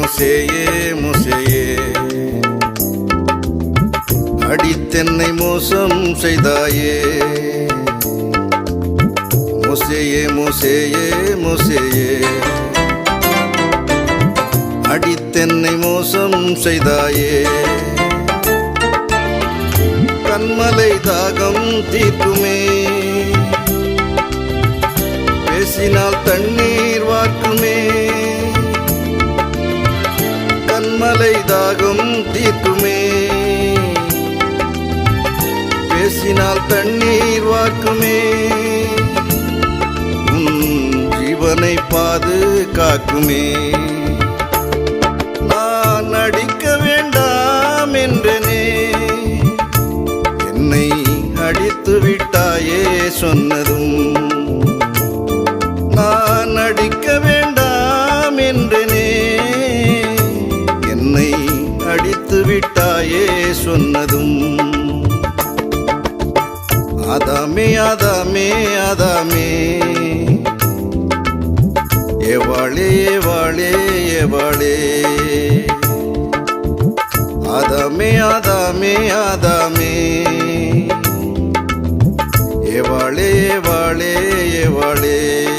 மூசையே மூசையே. அடித்தென்னை மோசம் செய்தாயே. மூசையே மூசையே மூசையே. அடித்தென்னை மோசம் செய்தாயே. கண்மலை தாகம் தீர்க்குமே. பேசினால் தண்ணீர் கண்மலை தாகம் தீர்க்குமே. பேசினால் தண்ணீர் வாக்குமே உன் ஜீவனை பாதுகாக்குமே. நான் அடிக்க வேண்டாம் என்றனே. என்னை அடித்து விட்டாயே சொன்னதும் சொன்னதும். ஆதாமே ஆதாமே ஆதாமே. ஏவாளே ஏவாளே ஏவாளே. ஆதாமே ஆதாமே ஆதாமே. ஏவாளே ஏவாளே ஏவாளே.